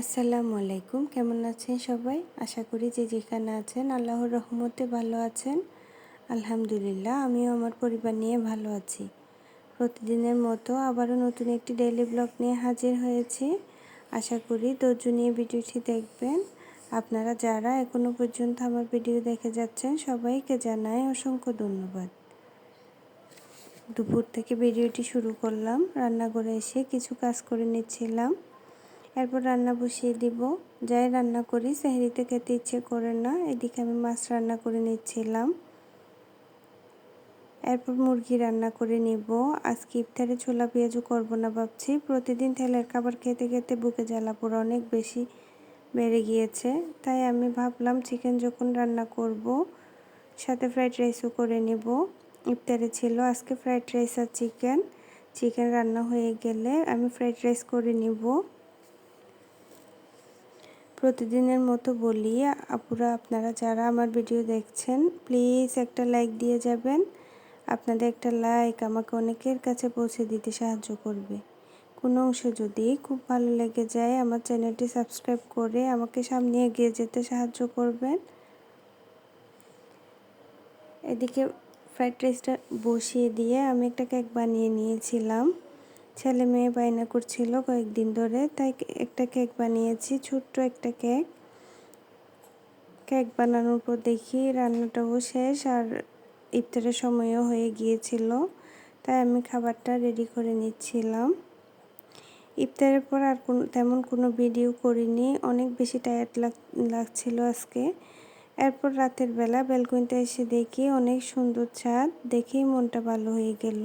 আসসালামু আলাইকুম। কেমন আছেন সবাই? আশা করি যে যেখানে আছেন আল্লাহর রহমতে ভালো আছেন। আলহামদুলিল্লাহ, আমিও আমার পরিবার নিয়ে ভালো আছি। প্রতিদিনের মতো আবারও নতুন একটি ডেইলি ব্লগ নিয়ে হাজির হয়েছি। আশা করি ধৈর্য নিয়ে ভিডিওটি দেখবেন। আপনারা যারা এখনও পর্যন্ত আমার ভিডিও দেখে যাচ্ছেন, সবাইকে জানাই অসংখ্য ধন্যবাদ। দুপুর থেকে ভিডিওটি শুরু করলাম। রান্নাঘরে এসে কিছু কাজ করে নিচ্ছিলাম। এরপর রান্না বসিয়ে দিব। যাই রান্না করি, সেহরিতে খেতে ইচ্ছে করে না, এদিকে আমি মাছ রান্না করে নিচ্ছিলাম। এরপর মুরগি রান্না করে নিব। আজকে ইফতারে ছোলা পেঁয়াজও করব না ভাবছি। প্রতিদিন তেলের খাবার খেতে খেতে বুকে জ্বালা পোড়া অনেক বেশি বেড়ে গিয়েছে। তাই আমি ভাবলাম চিকেন যখন রান্না করব, সাথে ফ্রাইড রাইসও করে নিব। ইফতারে ছিল আজকে ফ্রাইড রাইস আর চিকেন চিকেন রান্না হয়ে গেলে আমি ফ্রাইড রাইস করে নিব। প্রতিদিনের মতো বলি আপুরা, আপনারা যারা আমার ভিডিও দেখছেন প্লিজ একটা লাইক দিয়ে যাবেন। আপনাদের একটা লাইক আমাকে অনেকের কাছে পৌঁছে দিতে সাহায্য করবে। কোনো অংশ যদি খুব ভালো লেগে যায়, আমার চ্যানেলটি সাবস্ক্রাইব করে আমাকে সামনে এগিয়ে যেতে সাহায্য করবেন। এদিকে ফ্রাইড রাইসটা বসিয়ে দিয়ে আমি একটা কেক বানিয়ে নিয়েছিলাম। ছেলে মেয়ে বায়না করছিল কয়েকদিন ধরে, তাই একটা কেক বানিয়েছি, ছোট্ট একটা কেক। কেক বানানোর পর দেখি রান্নাটাও শেষ আর ইফতারের সময়ও হয়ে গিয়েছিল, তাই আমি খাবারটা রেডি করে নিচ্ছিলাম। ইফতারের পর আর কোনো, তেমন কোনো ভিডিও করিনি, অনেক বেশি টায়ার্ড লাগছিল আজকে। এরপর রাতের বেলা ব্যালকনিতে এসে দেখি অনেক সুন্দর ছাদ দেখেই মনটা ভালো হয়ে গেল।